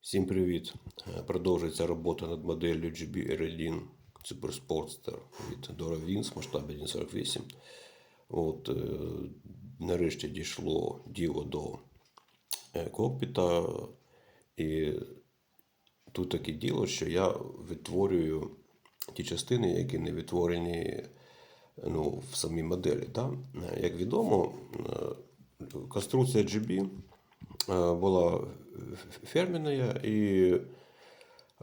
Всім привіт! Е, Продовжується робота над моделлю GB R1 Super Sportster від Dora Vince в масштабі 1.48. От, е, нарешті дійшло діло до е, кокпіта. І тут таке діло, що я відтворюю ті частини, які не відтворені ну, в самій моделі. Да? Як відомо, конструкція GB була фермерная і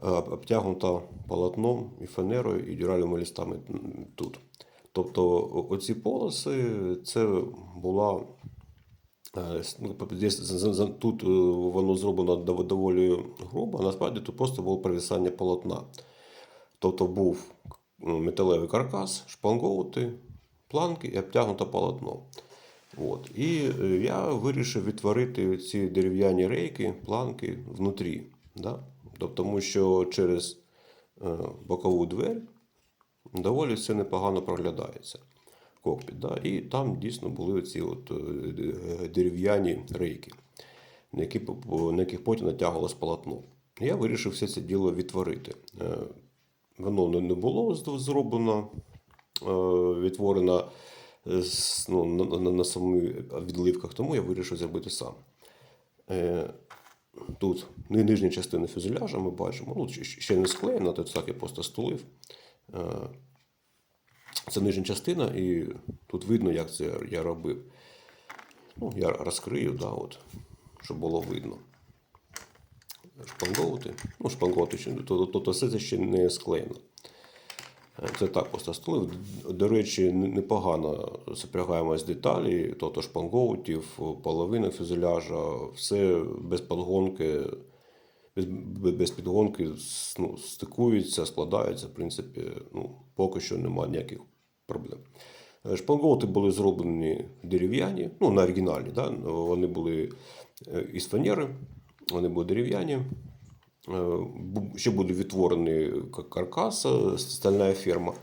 е, обтягнута полотном і фанерою, і дюральними листами тут. Тобто оці полоси це була. е, ну, Тут е, воно зроблено доволі грубо, а насправді тут просто було провисання полотна. Тобто був металевий каркас, шпангоути, планки і обтягнуте полотно. От. І е, я вирішив відтворити ці дерев'яні рейки, планки внутрі. Да? Тобто, Тому що через е, бокову двері доволі все непогано проглядається. Кокпіт, да? І там дійсно були ці е, дерев'яні рейки, на, які, на яких потім натягувалось полотно. Я вирішив все це діло відтворити. Воно не- було зроблено, відтворено ну, на, на, на самих відливках, тому я вирішив зробити сам. Е, Тут нижня частина фюзеляжа ми бачимо. Ну, ще- не склеєна, тут так я просто стулив. Е, Це нижня частина, і тут видно, як це я робив. Ну, я розкрию, да, от, щоб було видно. Шпанговувати. Ну, шпанговувати ще. То, то, то все це ще не склеєно. Це так просто. До речі, не- непогано сопрягаємось деталі, тобто шпанговутів, половина фюзеляжа, все без подгонки, без, без підгонки ну, стикуються, складаються. В принципі, ну, поки що немає ніяких проблем. Е, Шпангоути були зроблені дерев'яні, ну, на оригіналі. Да? Вони були е, із фанери, вони були дерев'яні. Е, Ще буде відтворений каркас, е, стальна ферма.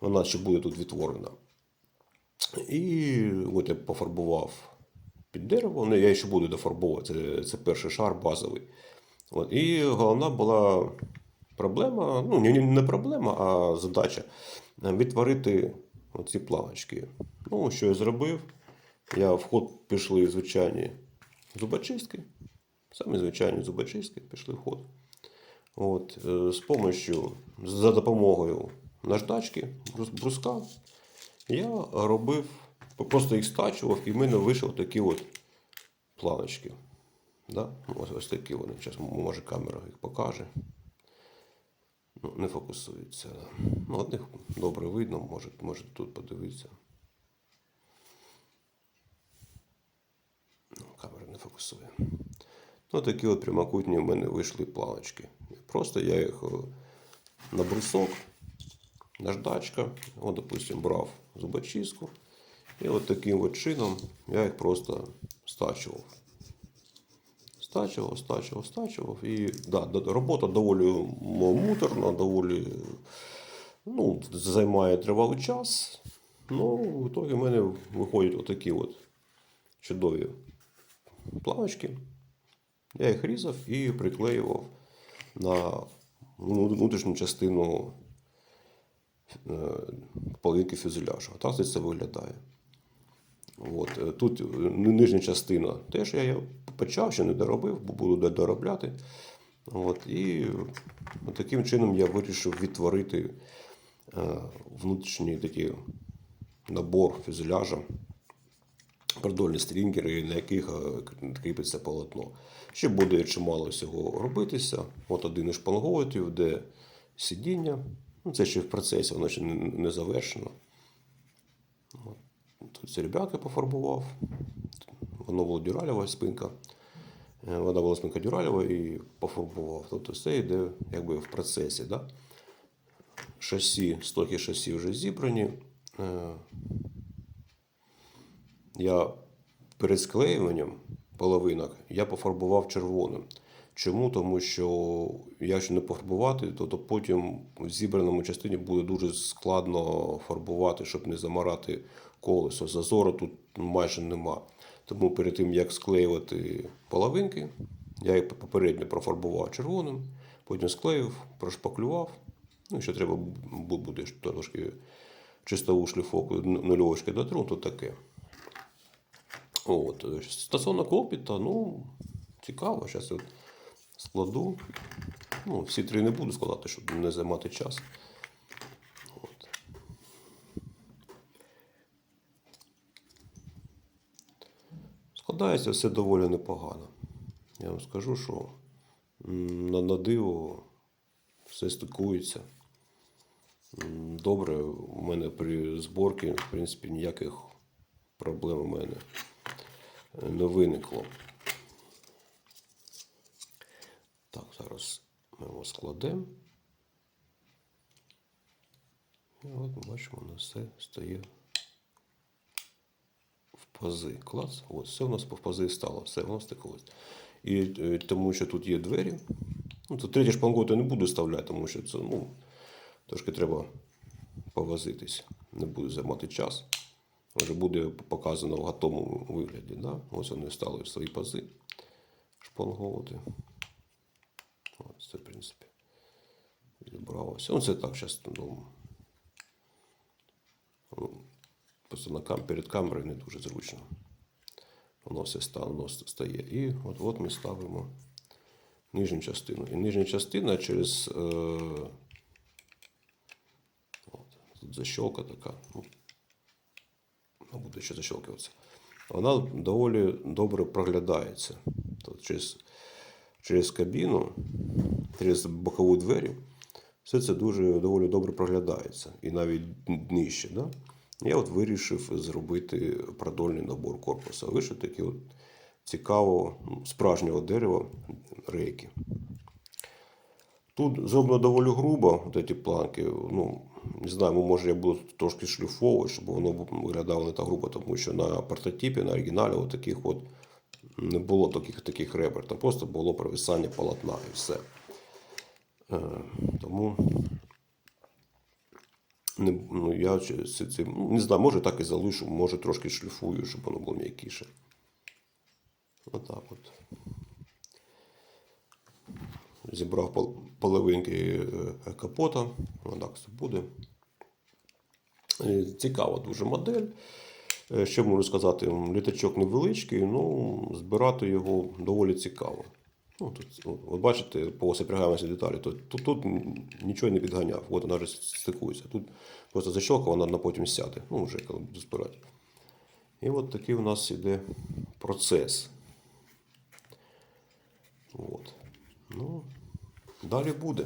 Вона ще буде тут відтворена. І от я пофарбував під дерево. Ну, я ще буду дофарбовувати. Це, це перший шар базовий. От. І головна була проблема, ну не, проблема, а задача е, відтворити оці планочки. Ну, що я зробив? Я в ход пішли звичайні зубочистки. Самі звичайні зубочистки пішли в ход. От, е, з помощью, за допомогою наждачки, брус- бруска, я робив, просто їх стачував, і в мене вийшов такі от планочки. Да? Ось, ось такі вони. Зараз, може, камера їх покаже. Ну, не фокусується. Ну, одних добре видно, може, може тут подивитися. Ну, камера не фокусує. Ну, такі от прямокутні в мене вийшли планочки. Просто я їх е, на брусок, наждачка, от, допустим, брав зубочистку. І от таким от чином я їх просто стачував. Стачував, стачував, стачував. І да, робота доволі муторна, доволі ну, займає тривалий час. Ну, в ітогі в мене виходять отакі от чудові планочки. Я їх різав і приклеював на внутрішню частину е, половинки фюзеляжу. Так це це виглядає. От. е, Тут е, нижня частина теж я почав, ще не доробив, бо буду доробляти. От. І таким чином я вирішив відтворити внутрішній такий набор фюзеляжа продольні стрінгери, на яких е, кріпиться полотно. Ще буде чимало всього робитися. От один із шпангоутів, де сидіння. Ну, це ще в процесі, воно ще не, завершено. От. Тут серебряки пофарбував. Воно було дюралєва спинка. Е, Вона була спинка дюралєва і пофарбував. Тобто все йде якби в процесі. Да? Шасі, стоки шасі вже зібрані. Я перед склеюванням половинок я пофарбував червоним. Чому? Тому що якщо не пофарбувати, то, то потім в зібраному частині буде дуже складно фарбувати, щоб не замарати колесо. Зазору тут майже нема. Тому перед тим, як склеювати половинки, Я її попередньо профарбував червоним, потім склеїв, прошпаклював. Ну, ще треба буде трошки чистову шліфовку нульовочки дотру, то таке. От. Стосовно клопіта, ну, цікаво. Зараз от складу. Ну, всі три не буду складати, щоб не займати час. От. Складається все доволі непогано. Я вам скажу, що на, на диво все стикується. Добре, у мене при зборці, в принципі, ніяких проблем у мене не виникло. Так, зараз ми його складемо. І от ми бачимо, нас все стає в пази. Клас. От, все у нас по пази стало, все воно стиклось. І е, тому що тут є двері. Ну, тут третє шпангоут я не буду вставляти, тому що це ну, трошки треба повозитись. Не буду займати час. Вже буде показано в готовому вигляді. Да? Ось вони стали свої пази. Шпангоути. Ось це, в принципі, відібралося. Ну, це так, зараз ну, ну, просто на кам... перед камерою не дуже зручно. Воно все ста- воно стає. І от, от ми ставимо нижню частину. І нижня частина через. Е... От, тут защелка така. Ну, буде ще защелкуватися. Вона доволі добре проглядається. Тобто через, через кабіну, через бокову двері, все це дуже доволі добре проглядається. І навіть нижче. Да? Я от вирішив зробити продольний набор корпусу. Вишити такі от цікавого ну, справжнього дерева рейки. Тут зроблено доволі грубо, от ці планки. Ну, не знаю, може я буду трошки шліфовувати, щоб воно виглядало не так грубо, тому що на прототипі, на оригіналі от таких от не було таких, таких ребер. Там просто було провисання полотна і все. Е, тому не, ну, я це, ну, не знаю, може так і залишу, може трошки шліфую, щоб воно було м'якіше. Отак от. Зібрав половинки е, капота. Отак це буде. Е, Цікава дуже модель. Е, Що можу сказати? Літачок невеличкий, ну збирати його доволі цікаво. Ну, тут, от, бачите, по сопрягаємості деталі, то тут, тут нічого не підганяв. От вона вже стикується. Тут просто защелка, вона на потім сяде. Ну, вже коли буду збирати. І от такий у нас іде процес. От. Ну, далі буде.